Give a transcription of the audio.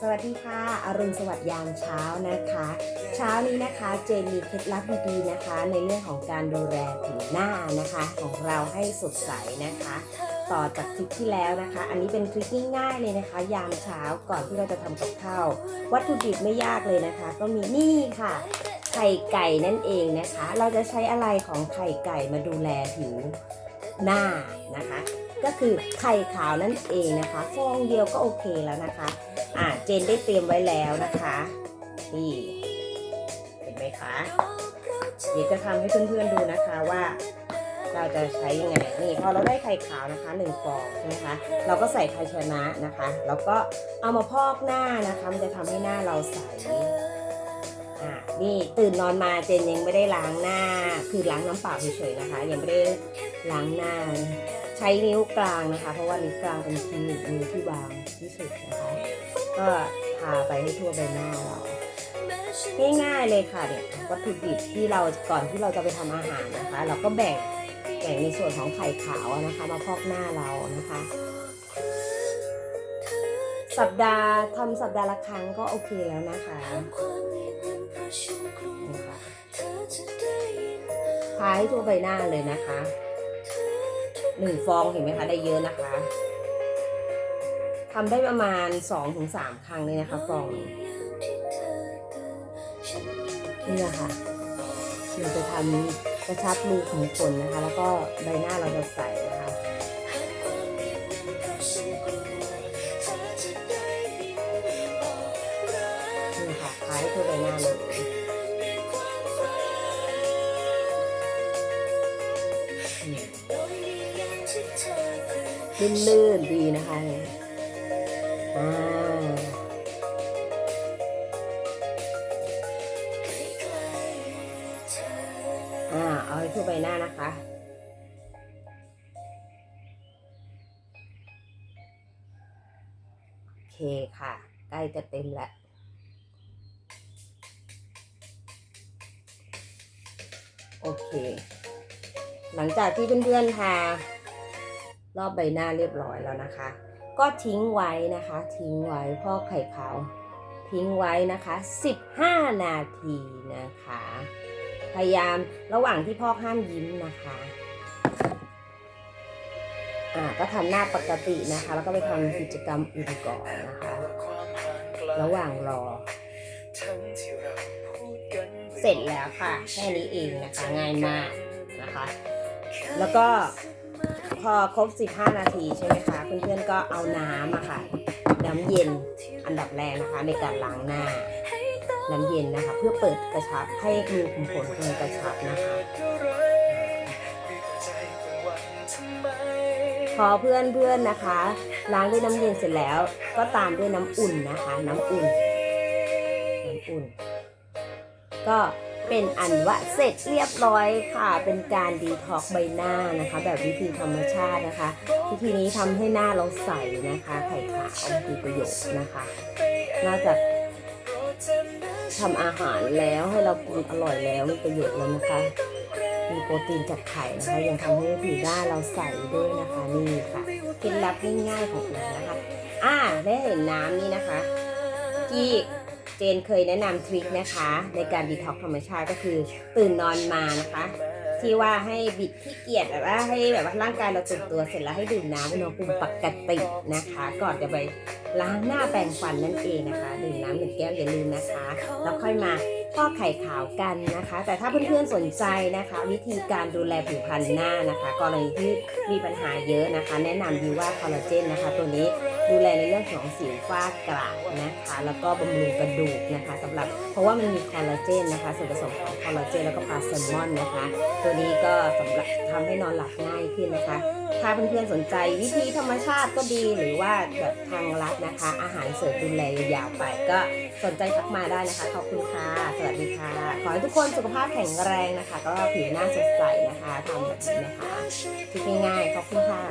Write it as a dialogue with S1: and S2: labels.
S1: สวัสดีค่ะ อรุณสวัสดิ์ยามเช้านะคะ เช้านี้นะคะเจนมีเคล็ดลับดีๆนะคะ ในเรื่องของการดูแลผิวหน้านะคะ ของเราให้สดใสนะคะ ต่อจากคลิปที่แล้วนะคะ อันนี้เป็นคลิปง่ายๆเลยนะคะ ยามเช้าก่อนที่เราจะทำกับข้าววัตถุดิบไม่ยากเลยนะคะ ก็มีนี่ค่ะไข่ไก่นั่นเองนะคะ เราจะใช้อะไรของไข่ไก่มาดูแลผิวหน้านะคะ ก็คือไข่ขาวนั่นเองนะคะฟองเดียวก็โอเคแล้วนะคะ อ่าเจนได้เตรียมไว้แล้วนะคะนี่เห็นไหมคะเดี๋ยวจะทำให้เพื่อนๆดูนะคะว่าเราจะใช้ยังไงนี่พอเราได้ไข่ขาวนะคะหนึ่งฟองใช่ไหมคะเราก็ใส่ภาชนะนะคะ แล้วก็เอามาพอกหน้านะคะมันจะทำให้หน้าเราใสอ่านี่ตื่นนอนมาเจนยังไม่ได้ล้างหน้า คือล้างน้ำเปล่าเฉยๆนะคะ ยังไม่ได้ล้างหน้า ใช้นิ้วกลางนะคะ เพราะว่านิ้วกลางเป็นที่มือที่วางที่สุดนะคะ ก็ทาไปให้ทั่วใบหน้าเราง่ายๆเลยค่ะเนี่ยวัตถุดิบที่เราก่อนที่เราจะไปทำอาหารนะคะ เราก็แบ่งแบ่งในส่วนของไข่ขาวนะคะ มาพอกหน้าเรานะคะ สัปดาห์ทำสัปดาห์ละครั้งก็โอเคแล้วนะคะนี่ค่ะทาให้ทั่วใบหน้าเลยนะคะ หนึ่งฟองเห็นไหมคะได้เยอะนะคะทำได้ประมาณ2-3ครั้งเลยนะคะฟองนึ่งนี่แหละค่ะเราจะทำกระชับรูขุมขนนะคะ แล้วก็ใบหน้าเราจะใสนะคะนี่ค่ะทาให้ทั่วใบหน้าเลย ลื่นๆดีนะคะอ่าอ่าเอาให้ทั่วใบหน้านะคะโอเคค่ะ ใกล้จะเต็มแล้วโอเค หลังจากที่เพื่อนๆทา รอบใบหน้าเรียบร้อยแล้วนะคะ ก็ทิ้งไว้นะคะ ทิ้งไว้พอกไข่ขาวทิ้งไว้นะคะ 15 นาทีนะคะ พยายามระหว่างที่พ่อห้ามยิ้มนะคะอ่าก็ทำหน้าปกตินะคะ แล้วก็ไปทำกิจกรรมอื่นก่อนนะคะ ระหว่างรอ เสร็จแล้วค่ะ แค่นี้เองนะคะ ง่ายมากนะคะ แล้วก็ พอครบ 15 นาทีใช่ไหมคะ เพื่อนๆก็เอาน้ำอะค่ะ น้ำเย็นอันดับแรกนะคะ ในการล้างหน้า น้ำเย็นนะคะ เพื่อเปิดกระชับให้รูขุมขนมันกระชับนะคะ พอเพื่อนเพื่อนๆนะคะ ล้างด้วยน้ำเย็นเสร็จแล้ว ก็ตามด้วยน้ำอุ่นนะคะ น้ำอุ่น น้ำอุ่น ก็ เป็นอันว่าเสร็จเรียบร้อยค่ะ เป็นการดีท็อกซ์ใบหน้านะคะ แบบวิธีธรรมชาตินะคะ วิธีนี้ทำให้หน้าเราใสนะคะ ไข่ขาวมีประโยชน์นะคะ นอกจากทำอาหารแล้วให้เรากินอร่อยแล้วมีประโยชน์แล้วนะคะ มีโปรตีนจากไข่นะคะ ยังทำให้ผิวหน้าเราใสด้วยนะคะนี่ค่ะเคล็ดลับง่ายๆของเรานะคะ อ่าได้เห็นน้ำนี่นะคะที่ จนเคยแนะนำทริคนะคะ ในการดีท็อกซ์ธรรมชาติก็คือตื่นนอนมานะคะ ที่ว่าให้บิดที่เกียจแบบว่าให้แบบว่าร่างกายเราตื่นตัวเสร็จแล้วให้ดื่มน้ำอุณหภูมิปกตินะคะ ก่อนจะไปล้างหน้าแปรงฟันนั่นเองนะคะ ดื่มน้ำหนึ่งแก้วอย่าลืมนะคะ แล้วค่อยมา ทอไข่ขาวกันนะคะ แต่ถ้าเพื่อนๆสนใจนะคะ วิธีการดูแลผิวพรรณหน้านะคะกรณีที่มีปัญหาเยอะนะคะ แนะนำดีว่าคอลลาเจนนะคะ ตัวนี้ดูแลในเรื่องของสิวฝ้ากระนะคะ แล้วก็บำรุงกระดูกนะคะสำหรับเพราะว่ามันมีคอลลาเจนนะคะส่วนผสมของคอลลาเจนแล้วก็ปลาแซลมอนนะคะ ตัวนี้ก็สำหรับทำให้นอนหลับง่ายขึ้นนะคะ ถ้าเพื่อนๆสนใจวิธีธรรมชาติก็ดีหรือว่าแบบทางรัฐนะคะ อาหารเสริมดูแลยาวไปก็สนใจทักมาได้นะคะขอบคุณค่ะ วัสดีค่ะ ขอให้ทุกคนสุขภาพแข็งแรงนะคะ ก็ผิวหน้าสดใสนะคะทำแบบนี้นะคะคิดง่ายๆขอบคุณค่ะ